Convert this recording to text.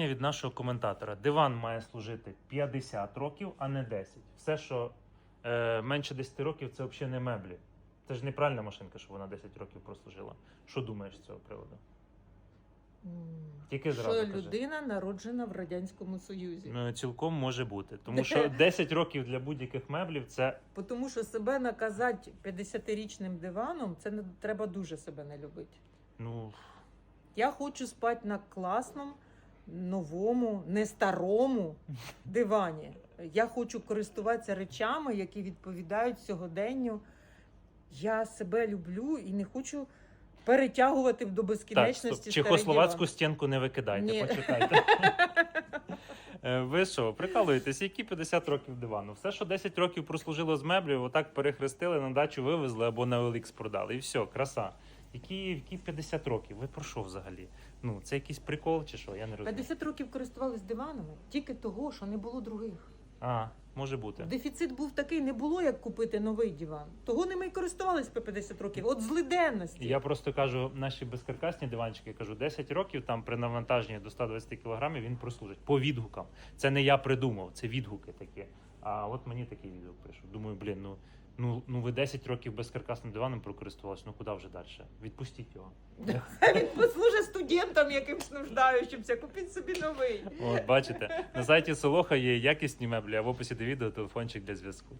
питання від нашого коментатора. Диван має служити 50 років, а не 10. Все, що е, менше 10 років, це взагалі не меблі. Це ж неправильна машинка, що вона 10 років прослужила. Що думаєш з цього приводу? Тільки Що зразу кажи. людина народжена в Радянському Союзі. Ну, цілком може бути. Тому що 10 років для будь-яких меблів це Тому що себе наказати 50-річним диваном, це не треба дуже себе не любити. ну Я хочу спати на класному, новому, не старому дивані. Я хочу користуватися речами, які відповідають сьогоденню. Я себе люблю і не хочу перетягувати до безкінечності. старий Чехословацьку стінку не викидайте, Ні. почекайте. Е, Ви що, прикалуєтесь, які 50 років дивану? Все, що 10 років прослужило з меблів, отак перехрестили, на дачу вивезли або на OLX продали. І все, краса. Які, які 50 років? Ви про що взагалі? Ну, це якийсь прикол чи що? Я не розумію. 50 років користувались диванами тільки того, що не було других. А, може бути. Дефіцит був такий, не було як купити новий диван. Того ними й користувались по 50 років. От злиденності. Я просто кажу, наші безкаркасні диванчики, кажу, 10 років там при навантаженні до 120 кг він прослужить. По відгукам. Це не я придумав, це відгуки такі. А от мені такий відгук прийшов. Думаю, блін, ну, ну, ну ви 10 років безкаркасним диваном прокористувалися, ну куди вже далі? Відпустіть його. Він послужить студентам якимсь нуждаючимся. Купіть собі новий. От бачите, на сайті Солоха є якісні меблі, а в описі до відео телефончик для зв'язку.